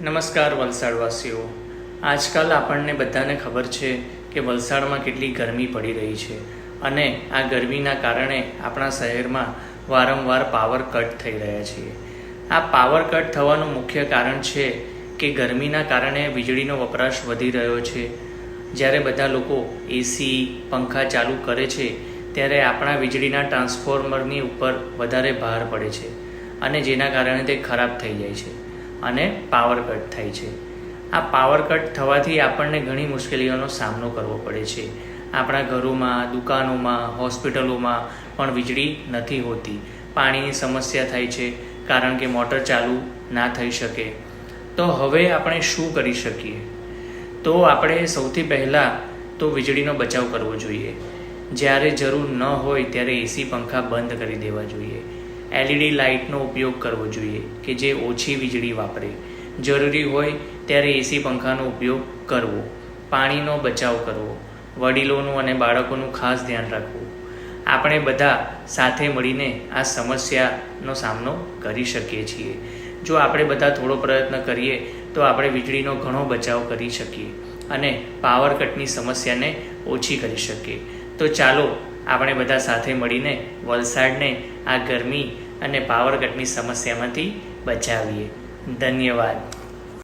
નમસ્કાર વલસાડવાસીઓ. આજકાલ આપણને બધાને ખબર છે કે વલસાડમાં કેટલી ગરમી પડી રહી છે અને આ ગરમીના કારણે આપણા શહેરમાં વારંવાર પાવર કટ થઈ રહ્યા છે આ પાવર કટ થવાનું મુખ્ય કારણ છે કે ગરમીના કારણે વીજળીનો વપરાશ વધી રહ્યો છે. જ્યારે બધા લોકો એસી પંખા ચાલુ કરે છે, ત્યારે આપણા વીજળીના ટ્રાન્સફોર્મરની ઉપર વધારે ભાર પડે છે અને જેના કારણે તે ખરાબ થઈ જાય છે. અને પાવર કટ થાય છે. આ પાવર કટ થવાથી આપણને ઘણી મુશ્કેલીઓનો સામનો કરવો પડે છે. આપણા ઘરોમાં, દુકાનોમાં, હોસ્પિટલોમાં પણ વીજળી નથી હોતી. પાણીની સમસ્યા થાય છે, કારણ કે મોટર ચાલુ ના થઈ શકે. તો હવે આપણે શું કરી શકીએ? તો આપણે સૌથી પહેલાં તો વીજળીનો બચાવ કરવો જોઈએ. જ્યારે જરૂર ન હોય ત્યારે એસી પંખા બંધ કરી દેવા જોઈએ. એલઈડી લાઇટનો ઉપયોગ કરવો જોઈએ કે જે ઓછી વીજળી વાપરે. જરૂરી હોય ત્યારે એસી પંખાનો ઉપયોગ કરવો, પાણીનો બચાવ કરવો, વડીલોનું અને બાળકોનું ખાસ ધ્યાન રાખવું. આપણે બધા સાથે મળીને આ સમસ્યાનો સામનો કરી શકીએ છીએ. જો આપણે બધા થોડો પ્રયત્ન કરીએ, તો આપણે વીજળીનો ઘણો બચાવ કરી શકીએ અને પાવર કટની સમસ્યાને ઓછી કરી શકીએ. તો ચાલો, આપણે બધા સાથે મળીને વલસાડને આ ગરમી અને પાવરકટની સમસ્યામાંથી બચાવીએ. ધન્યવાદ.